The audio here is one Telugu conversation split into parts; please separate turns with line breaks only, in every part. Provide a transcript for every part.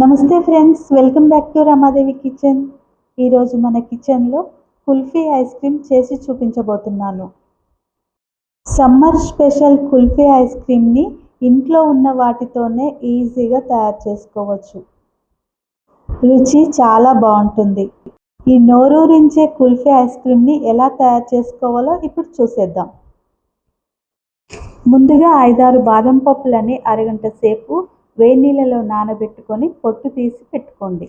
నమస్తే friends welcome back to Ramadevi kitchen. ఈరోజు మన కిచెన్లో కుల్ఫీ ఐస్ క్రీమ్ చేసి చూపించబోతున్నాను. సమ్మర్ స్పెషల్ కుల్ఫీ ఐస్ క్రీమ్ని ఇంట్లో ఉన్న వాటితోనే ఈజీగా తయారు చేసుకోవచ్చు. రుచి చాలా బాగుంటుంది. ఈ నోరూరించే కుల్ఫీ ఐస్ క్రీమ్ని ఎలా తయారు చేసుకోవాలో ఇప్పుడు చూసేద్దాం. ముందుగా ఐదారు బాదం పప్పులని అరగంట సేపు వేడి నీళ్ళలో నానబెట్టుకొని పొట్టు తీసి పెట్టుకోండి.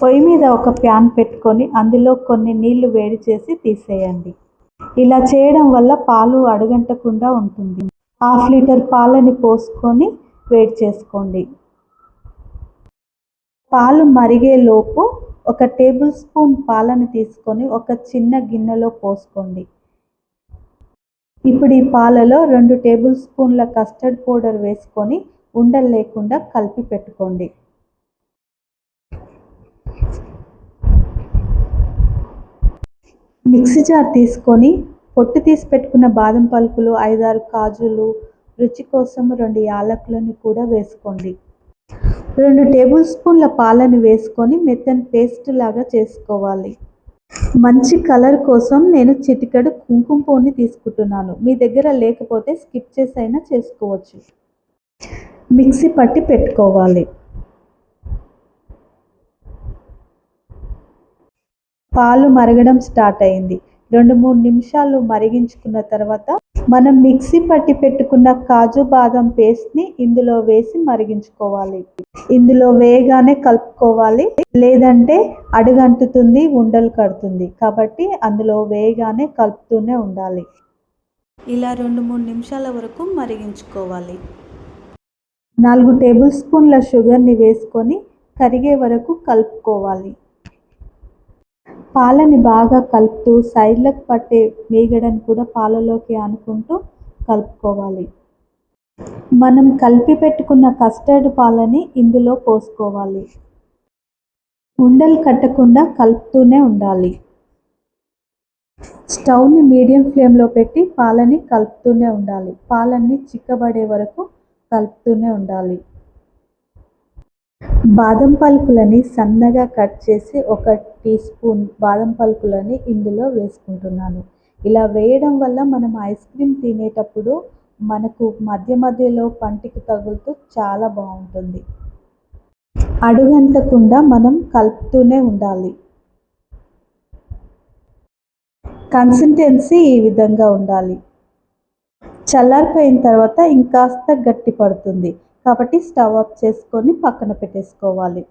పొయ్యి మీద ఒక ప్యాన్ పెట్టుకొని అందులో కొన్ని నీళ్ళు వేడి చేసి తీసేయండి. ఇలా చేయడం వల్ల పాలు అడుగంటకుండా ఉంటుంది. హాఫ్ లీటర్ పాలని పోసుకొని వేడి చేసుకోండి. పాలు మరిగే లోపు ఒక టేబుల్ స్పూన్ పాలను తీసుకొని ఒక చిన్న గిన్నెలో పోసుకోండి. ఇప్పుడు ఈ పాలలో రెండు టేబుల్ స్పూన్ల కస్టర్డ్ పౌడర్ వేసుకొని ఉండలు లేకుండా కలిపి పెట్టుకోండి. మిక్సీ జార్ తీసుకొని పొట్టు తీసి పెట్టుకున్న బాదం పలుకులు ఐదారు కాజులు రుచి కోసం రెండు యాలకులను కూడా వేసుకోండి. రెండు టేబుల్ స్పూన్ల పాలను వేసుకొని మెత్తని పేస్ట్ లాగా చేసుకోవాలి. మంచి కలర్ కోసం నేను చిటికెడు కుంకుమ పువ్వుని తీసుకుంటున్నాను. మీ దగ్గర లేకపోతే స్కిప్ చేసి అయినా చేసుకోవచ్చు. మిక్సీ పట్టి పెట్టుకోవాలి. పాలు మరగడం స్టార్ట్ అయింది. రెండు మూడు నిమిషాలు మరిగించుకున్న తర్వాత మనం మిక్సీ పట్టి పెట్టుకున్న కాజు బాదం పేస్ట్ని ఇందులో వేసి మరిగించుకోవాలి. ఇందులో వేయగానే కలుపుకోవాలి. లేదంటే అడుగంటుతుంది ఉండలు కడుతుంది. కాబట్టి అందులో వేయగానే కలుపుతూనే ఉండాలి. ఇలా రెండు మూడు నిమిషాల వరకు మరిగించుకోవాలి. నాలుగు టేబుల్ స్పూన్ల షుగర్ని వేసుకొని కరిగే వరకు కలుపుకోవాలి. పాలని బాగా కలుపుతూ సైడ్లకు పట్టే మేగడని కూడా పాలలోకి అనుకుంటూ కలుపుకోవాలి. మనం కలిపి పెట్టుకున్న కస్టర్డ్ పాలని ఇందులో పోసుకోవాలి. ఉండలు కట్టకుండా కలుపుతూనే ఉండాలి. స్టవ్ని మీడియం ఫ్లేమ్లో పెట్టి పాలని కలుపుతూనే ఉండాలి. పాలన్నీ చిక్కబడే వరకు కలుపుతూనే ఉండాలి. బాదం పలుకులని సన్నగా కట్ చేసి ఒక టీ స్పూన్ బాదం పలుకులని ఇందులో వేసుకుంటున్నాను. ఇలా వేయడం వల్ల మనం ఐస్ క్రీమ్ తినేటప్పుడు మనకు మధ్య మధ్యలో పంటికి తగులుతూ చాలా బాగుంటుంది. అడుగంటకుండా మనం కలుపుతూనే ఉండాలి. కన్సిస్టెన్సీ ఈ విధంగా ఉండాలి. చల్లారిపోయిన తర్వాత ఇంకాస్త గట్టి పడుతుంది. కాబట్టి స్టవ్ ఆఫ్ చేసుకొని పక్కన పెట్టేసుకోవాలి.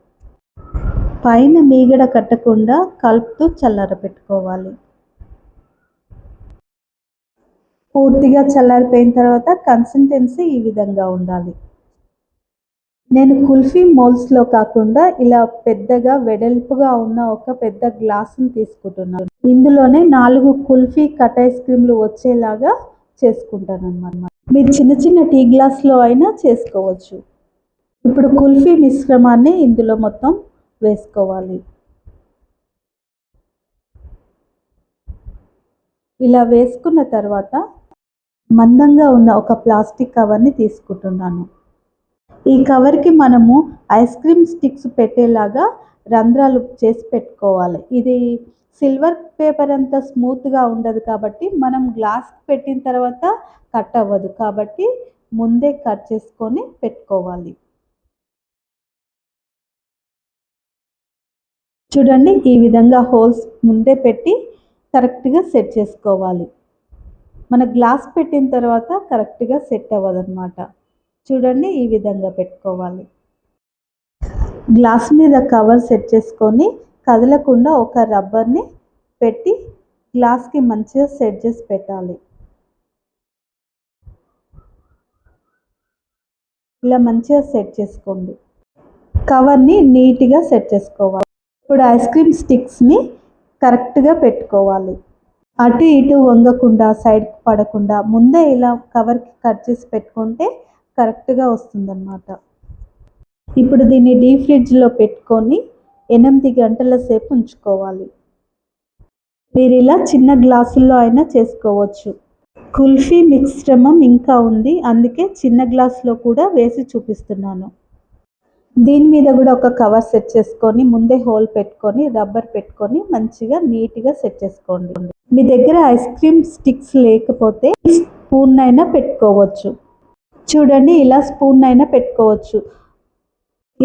పైన మీగడ కట్టకుండా కలుపుతూ చల్లార పెట్టుకోవాలి. పూర్తిగా చల్లారిపోయిన తర్వాత కన్సిస్టెన్సీ ఈ విధంగా ఉండాలి. నేను కుల్ఫీ మోల్స్లో కాకుండా ఇలా పెద్దగా వెడల్పుగా ఉన్న ఒక పెద్ద గ్లాసుని తీసుకుంటున్నాను. ఇందులోనే నాలుగు కుల్ఫీ కట్ ఐస్ క్రీమ్లు వచ్చేలాగా చేసుకుంటాను అనమాట మీరు చిన్న చిన్న టీ గ్లాస్లో అయినా చేసుకోవచ్చు. ఇప్పుడు కుల్ఫీ మిశ్రమాన్ని ఇందులో మొత్తం వేసుకోవాలి. ఇలా వేసుకున్న తర్వాత మందంగా ఉన్న ఒక ప్లాస్టిక్ కవర్ని తీసుకుంటున్నాను. ఈ కవర్కి మనము ఐస్ క్రీమ్ స్టిక్స్ పెట్టేలాగా రంధ్రాలు చేసి పెట్టుకోవాలి. ఇది సిల్వర్ పేపర్ అంత స్మూత్గా ఉండదు కాబట్టి మనం గ్లాస్ పెట్టిన తర్వాత కట్ అవ్వదు. కాబట్టి ముందే కట్ చేసుకొని పెట్టుకోవాలి. చూడండి ఈ విధంగా హోల్స్ ముందే పెట్టి కరెక్ట్గా సెట్ చేసుకోవాలి. మన గ్లాస్ పెట్టిన తర్వాత కరెక్ట్గా సెట్ అవ్వదన్నమాట. చూడండి ఈ విధంగా పెట్టుకోవాలి. గ్లాస్ మీద కవర్ సెట్ చేసుకొని కదలకుండా ఒక రబ్బర్ని పెట్టి గ్లాస్కి మంచిగా సెట్ చేసి పెట్టాలి. ఇలా మంచిగా సెట్ చేసుకోండి. కవర్ని నీట్గా సెట్ చేసుకోవాలి. ఇప్పుడు ఐస్ క్రీమ్ స్టిక్స్ని కరెక్ట్గా పెట్టుకోవాలి. అటు ఇటు వంగకుండా సైడ్కి పడకుండా ముందే ఇలా కవర్కి కట్ చేసి పెట్టుకుంటే కరెక్ట్గా వస్తుందన్నమాట. ఇప్పుడు దీన్ని డీప్ ఫ్రిడ్జ్లో పెట్టుకొని ఎనిమిది గంటల సేపు ఉంచుకోవాలి. మీరు ఇలా చిన్న గ్లాసుల్లో అయినా చేసుకోవచ్చు. కుల్ఫీ మిశ్రమం ఇంకా ఉంది అందుకే చిన్న గ్లాస్లో కూడా వేసి చూపిస్తున్నాను. దీని మీద కూడా ఒక కవర్ సెట్ చేసుకొని ముందే హోల్ పెట్టుకొని రబ్బర్ పెట్టుకొని మంచిగా నీట్గా సెట్ చేసుకోండి. మీ దగ్గర ఐస్ క్రీమ్ స్టిక్స్ లేకపోతే స్పూన్ అయినా పెట్టుకోవచ్చు. చూడండి ఇలా స్పూన్ అయినా పెట్టుకోవచ్చు.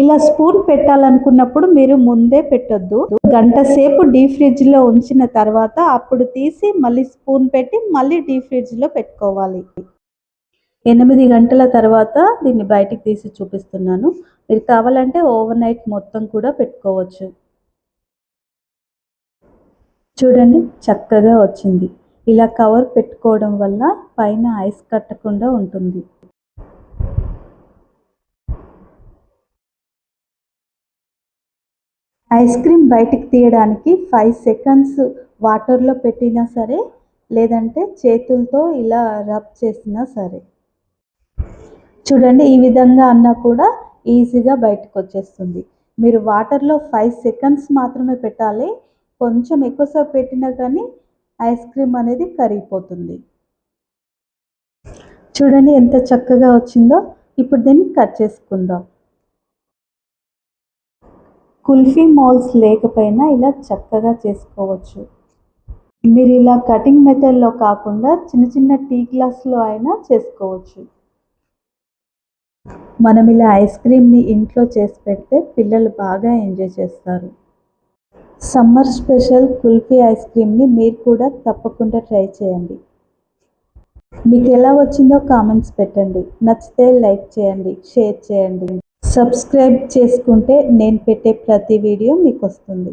ఇలా స్పూన్ పెట్టాలనుకున్నప్పుడు మీరు ముందే పెట్టొద్దు. గంట సేపు డీ ఫ్రిడ్జ్లో ఉంచిన తర్వాత అప్పుడు తీసి మళ్ళీ స్పూన్ పెట్టి మళ్ళీ డీ ఫ్రిడ్జ్లో పెట్టుకోవాలి. ఎనిమిది గంటల తర్వాత దీన్ని బయటికి తీసి చూపిస్తున్నాను. మీరు కావాలంటే ఓవర్ నైట్ మొత్తం కూడా పెట్టుకోవచ్చు. చూడండి చక్కగా వచ్చింది. ఇలా కవర్ పెట్టుకోవడం వల్ల పైన ఐస్ కట్టకుండా ఉంటుంది. ఐస్ క్రీమ్ బయటికి తీయడానికి ఫైవ్ సెకండ్స్ వాటర్లో పెట్టినా సరే లేదంటే చేతులతో ఇలా రబ్ చేసినా సరే. చూడండి ఈ విధంగా అన్నా కూడా ఈజీగా బయటకు వచ్చేస్తుంది. మీరు వాటర్లో ఫైవ్ సెకండ్స్ మాత్రమే పెట్టాలి. కొంచెం ఎక్కువసేపు పెట్టినా కానీ ఐస్ క్రీమ్ అనేది కరిగిపోతుంది. చూడండి ఎంత చక్కగా వచ్చిందో. ఇప్పుడు దీన్ని కట్ చేసుకుందాం. కుల్ఫీ మాల్స్ లేకపోయినా ఇలా చక్కగా చేసుకోవచ్చు. మీరు ఇలా కటింగ్ మెథడ్లో కాకుండా చిన్న చిన్న టీ గ్లాస్లో అయినా చేసుకోవచ్చు. మనం ఇలా ఐస్ క్రీమ్ని ఇంట్లో చేసి పెడితే పిల్లలు బాగా ఎంజాయ్ చేస్తారు. సమ్మర్ స్పెషల్ కుల్ఫీ ఐస్ క్రీమ్ని మీరు కూడా తప్పకుండా ట్రై చేయండి. మీకు ఎలా వచ్చిందో కామెంట్స్ పెట్టండి. నచ్చితే లైక్ చేయండి షేర్ చేయండి. సబ్స్క్రైబ్ చేసుకుంటే నేను పెట్టే ప్రతి వీడియో మీకు వస్తుంది.